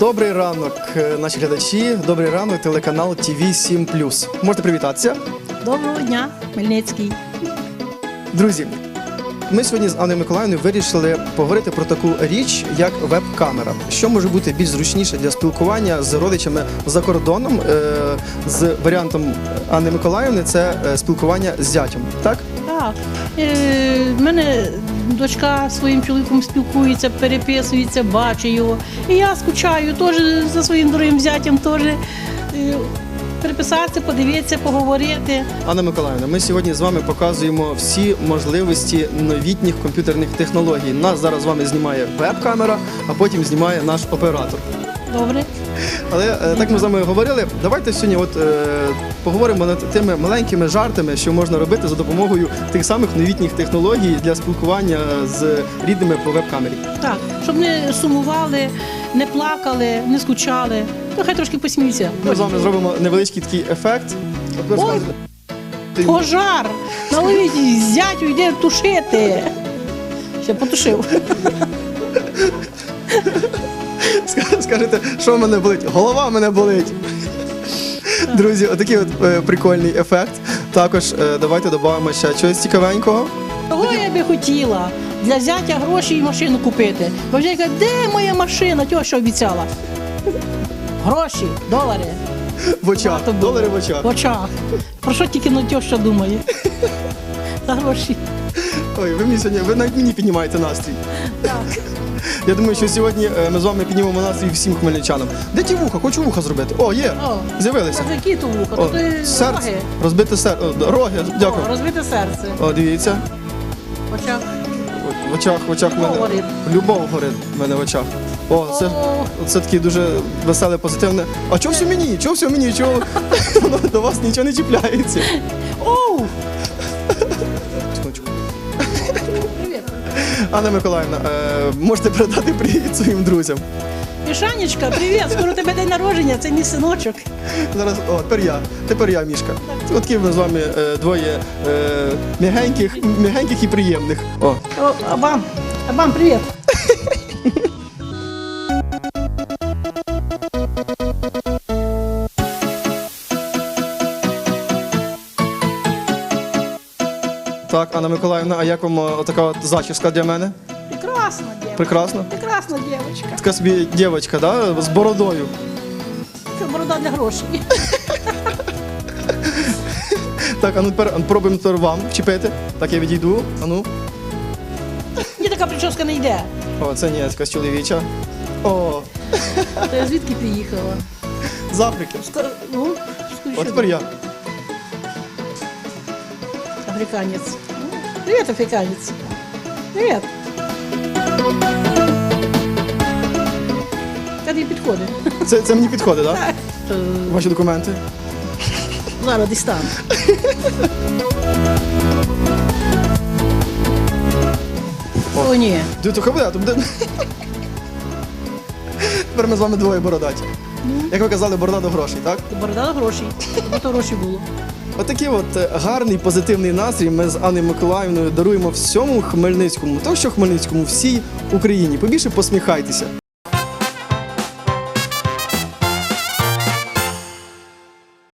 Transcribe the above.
Добрий ранок, е, наші глядачі. Добрий ранок, телеканал ТВ 7 Можете привітатися. Доброго дня, Хмельницький. Друзі, ми сьогодні з Анною Миколаївною вирішили поговорити про таку річ, як веб-камера. Що може бути більш зручніше для спілкування з родичами за кордоном е, з варіантом Анни Миколаївни це е, спілкування з зятем. Так? Так, е, мене дочка своїм чоловіком спілкується, переписується, бачить його. І я скучаю теж за своїм дорогим зятям теж. переписати, Переписатися, подивитися, поговорити. Анна Миколаївна, ми сьогодні з вами показуємо всі можливості новітніх комп'ютерних технологій. Нас зараз з вами знімає веб-камера, а потім знімає наш оператор. Добре? Але е, так ми з вами говорили. Давайте сьогодні от е, поговоримо над тими маленькими жартами, що можна робити за допомогою тих самих новітніх технологій для спілкування з рідними по веб-камері. Так, щоб не сумували, не плакали, не скучали. Ну, хай трошки посміються. Ми з вами зробимо невеличкий такий ефект. От ви Ой. Пожар! Наловіть зятю, йде тушити. Ще потушив. Ска- Скажете, що в мене болить? Голова в мене болить. Друзі, отакий от е, прикольний ефект. Також е, давайте додамо ще чогось цікавенького. Того я би хотіла для зятя гроші і машину купити. Бо вже каже, де моя машина? Тьо, що обіцяла? Гроші, долари. В очах. Багато було. Долари в очах. В очах. Про що тільки на тьо, що думає? За гроші. Ой, ви мені сьогодні, ви навіть мені піднімаєте настрій. Так. Я думаю, що сьогодні е, ми з вами піднімемо настрій всім хмельничанам. Де ті вуха? Хочу вуха зробити. О, є! О, З'явилися. Це які то вуха? О, То ти серце. роги. Розбите серце. Роги, дякую. О, розбите серце. О, дивіться. В очах. В очах, в очах в Любов мене. горить. Любов горить в мене в очах. О, це, О. це таке дуже веселе, позитивне. А чого все мені? Чого все мені? Чого до вас нічого не чіпляється? Оу! Анна Миколаївна, е, можете передати привіт своїм друзям. Мішанечка, привіт! Скоро тебе день народження, це мій синочок. Зараз, о, тепер я. Тепер я, Мішка. От такі ми з вами е, двоє е, м'ягеньких, м'ягеньких і приємних. О, О, Абам, Абам, привіт. так, Анна Миколаївна, а як вам е, така от зачіска для мене? Прекрасно, дівчинка. Прекрасно. Прекрасна дівчинка. Така собі дівчинка, да? з бородою. Це борода для грошей. Так, а ну тепер пробуємо тепер вам вчепити. Так, я відійду. А ну. Мені така прическа не йде. О, це ні, якась чоловіча. О, То я звідки приїхала? з Африки. Ска- Ну, скажи, О, тепер я. Африканець. Ну, Привіт, африканець. Привіт. Та тобі підходить. Це, це мені підходить, так? Так. Ваші документи. Зараз десь там. О, ні. Ду, то хай буде, а то буде. Тепер ми з вами двоє бородаті. Як ви казали, борода до грошей, так? Борода гроші. Бо то гроші було. Отакий от е, гарний позитивний настрій ми з Анною Миколаївною даруємо всьому Хмельницькому, то що Хмельницькому, всій Україні. Побільше посміхайтеся.